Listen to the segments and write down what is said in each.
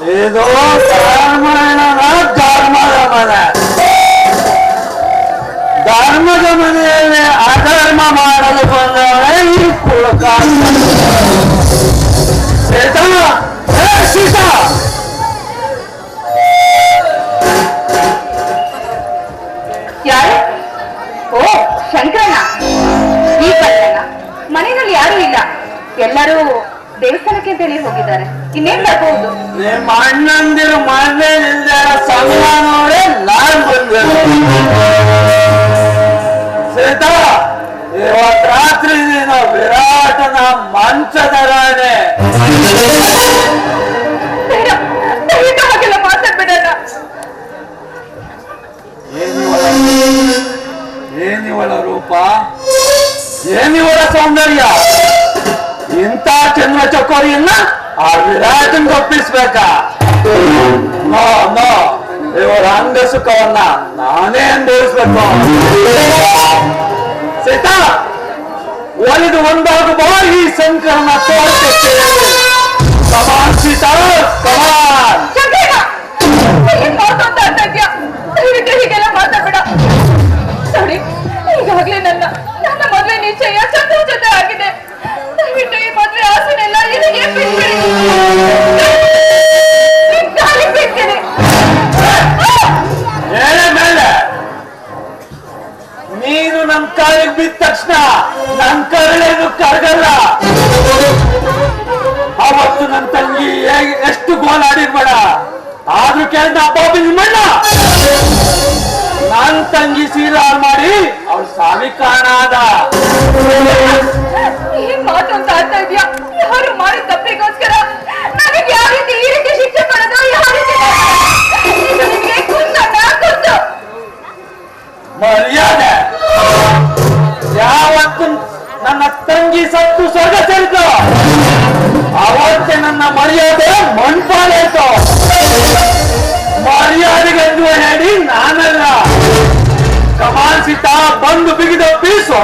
ಇದು ಬ್ರಾಹ್ಮಣನ ಧರ್ಮದ ಮನೆ. ಧರ್ಮದ ಮನೆಯಲ್ಲಿ ಅಧರ್ಮ ಮಾಡಲು ಬಂದವರೇ ಈ ಯಾರು? ಓ ಯಾರೂ ಇಲ್ಲ. ಎಲ್ಲರೂ ದೇವಸ್ಥಾನಕ್ಕೆ ಅಂತೇಳಿ ಹೋಗಿದ್ದಾರೆ. ಇನ್ನೇನ್ ಬರ್ಬಹುದು ನಿಮ್ಮ ಅಣ್ಣಂದಿರು ಮನೆಯಿಂದ ಸಮಯ ನೋಡಿ ನಾನ್ ಬಂದೆ. ಸೀತಾ ಇವತ್ ರಾತ್ರಿ ನೀನು ವಿರಾಟನ ಮಂಚದ ರಾಣೆ ಬೇಡ ದಯವಿಟ್ಟು ಹಾಗೆಲ್ಲ ಮಾತಾಡ್ಬೇಡಣ್ಣ. ಏನಿವಳ ಏನಿವಳ ರೂಪ? ಏನಿವಳ ಸೌಂದರ್ಯ? ಇಂಥ ಚಂದ್ರ ಚಕೋರಿಯನ್ನ ವಿರಾಟನ್ ಒಪ್ಪಿಸ್ಬೇಕಾ ನೋ ನೋ ಇವರ ಅಂಗ ಸುಖವನ್ನ ನಾನೇ ಅನುಭವಿಸ್ಬೇಕು. ಸೀತಾ, ಒಲಿದು ಒಂದಾಗುವ ಈ ಸಂಕ್ರಮಣ ತೋರಿಸುತ್ತೇವೆ ಕಮಾನ್ ಸೀತಾ. ತಂಗಿ ಸೀಲಾರ್ ಮಾಡಿ ಅವ್ರ ಸಾವಿ ಕಾರಣ ಆದ ಏನ್ ಮಾತು ಅಂತ ಆಡ್ತಾ ಇದ್ಯಾ? ಯಾರು ತಪ್ಪಿಗೋಸ್ಕರ ನನಗೆ ಯಾವ ರೀತಿ ಈ ರೀತಿ ಶಿಕ್ಷೆ ಪಡೆದು ಯಾವ ರೀತಿ ಇದು ನಿಮ್ಗೆ ಕುಂದಣ್ಣ ಕುಂದು ಮರ್ಯಾದೆ. ಯಾವತ್ತು ನನ್ನ ತಂಗಿ ಸತ್ತು ಸ್ವರ್ಗ ಸೇರಿತು. ಅವತ್ತೇ ನನ್ನ ಮರ್ಯಾದೆ ಮಣ್ಪಾಲಾಯ್ತು ಮರ್ಯಾದೆಗೆಂದು ಹೇಳಿ ನಾನಲ್ಲ. ಕಮಾನ್ಸಿತ ಬಂದು ಬಿಗಿದ ಪೀಸು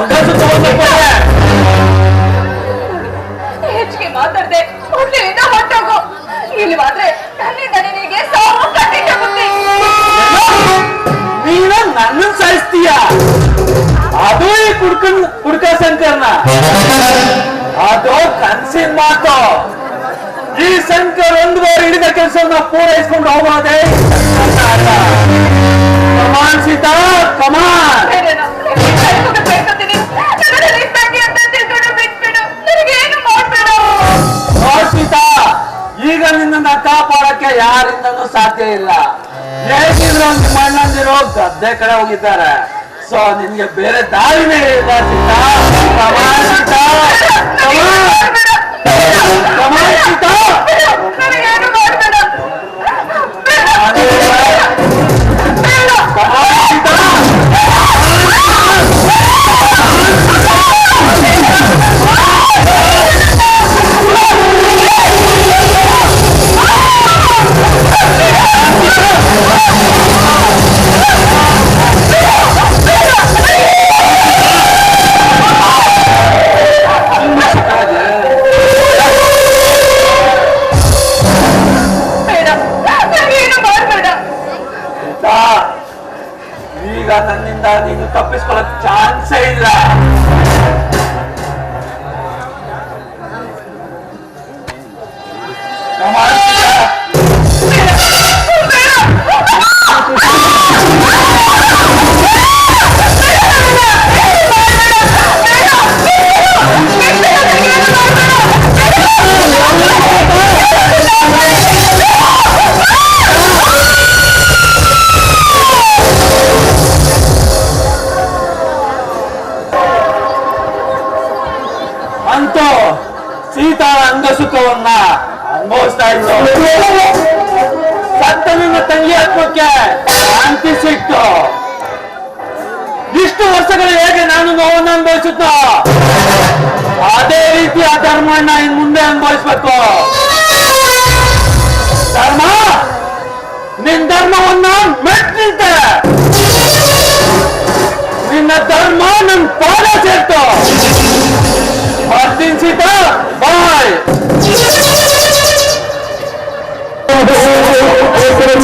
ಹೆಚ್ಚಿಗೆ ಮಾತಾಡದೆ ಹುಟ್ಟಿನಿಂದ ಹೊಟ್ಟೋಗು ಇಲ್ಲಿ ಮಾತ್ರ ನನ್ನಿಂದ ನಿನಗೆ ಸಾವು ಬುದ್ಧಿ ನೀನು ನನ್ನ ಸಾಯಿಸ್ತೀಯ? ಅದು ಈ ಕುಡ್ಕನ್ ಕುಡ್ಕ ಶಂಕರ್ನ. ಅದು ಕನ್ಸಿನ ಮಾತು. ಈ ಶಂಕರ್ ಒಂದು ಬಾರಿ ಹಿಡಿದ ಕೆಲಸವನ್ನ ಪೂರೈಸ್ಕೊಂಡು ಹೋಗೋದೇ ಕಮಾನ್ ಸೀತಾ ಕಮಾನ್ ಸೀತಾ ಈಗ ನಿನ್ನನ್ನ ಕಾಪಾಡಕ್ಕೆ ಯಾರಿಂದನೂ ಸಾಧ್ಯ ಇಲ್ಲ. ಹೇಗಿದ್ರು ನಿಮ್ಮ ಅಣ್ಣಂದಿರು ಗದ್ದೆ ಕಡೆ ಹೋಗಿದ್ದಾರೆ. ಸೊ ನಿನ್ಗೆ ಬೇರೆ ದಾರಿನೇ ಇಲ್ಲ Sita come on Sita come on come on Sita Come on! ಇಷ್ಟು ವರ್ಷಗಳು ಹೇಗೆ ನಾನು ನೋವನ್ನು ಅನುಭವಿಸುತ್ತೋ? ಅದೇ ರೀತಿ ಆ ಧರ್ಮವನ್ನ ಇನ್ ಮುಂದೆ ಅನುಭವಿಸ್ಬೇಕು. ಧರ್ಮ? ನಿನ್ ಧರ್ಮವನ್ನ ಮೆಟ್ ನಿಂತೆ ನಿನ್ನ ಧರ್ಮ ನನ್ ಪಾದ ಸೇರ್ತು. ಬರ್ತೀನಿ ಸೀತಾ, ಬಾಯ್.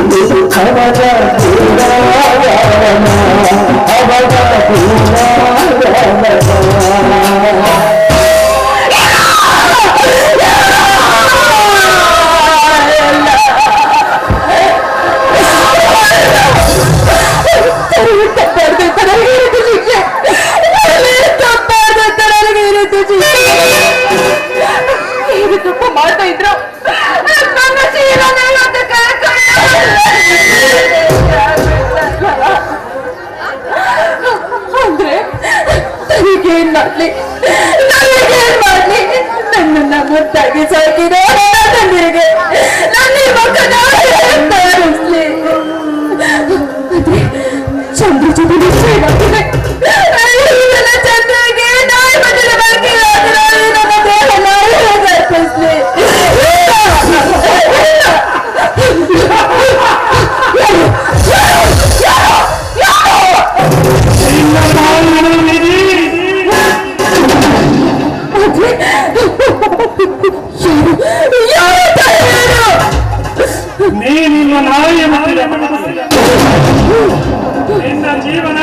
అవత పూర్ణ అవత పూర్ణ ಅಂದ್ರೆ ನನಗೇನ್ ಮಾಡ್ಲಿ ನನಗೇನ್ ಮಾಡ್ಲಿ ನನ್ನನ್ನ ಮುದ್ದಾಗಿ ಸಾಕಿದ ತಂದಿರಿಗೆ ನನ್ನ ಮಕ್ಕಳ ತೋರಿಸ್ಲಿ ನೀನು ನಾಯಿ ನಿನ್ನ ಜೀವನ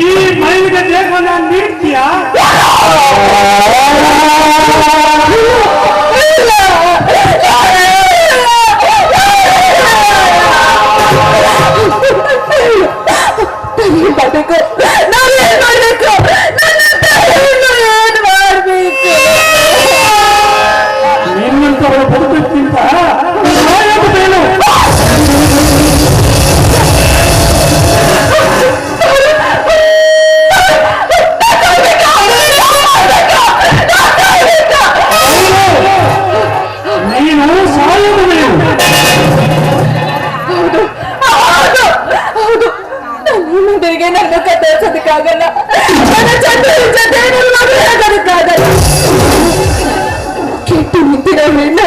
ಈ ಮೈಲಿಗೆ ದೇವನ ನೀಡ್ತೀಯ ಬದುಕು. ಆಗಲ್ಲ ಕೆಟ್ಟು ನಿಂತಿರೋ ಹೆಣ್ಣು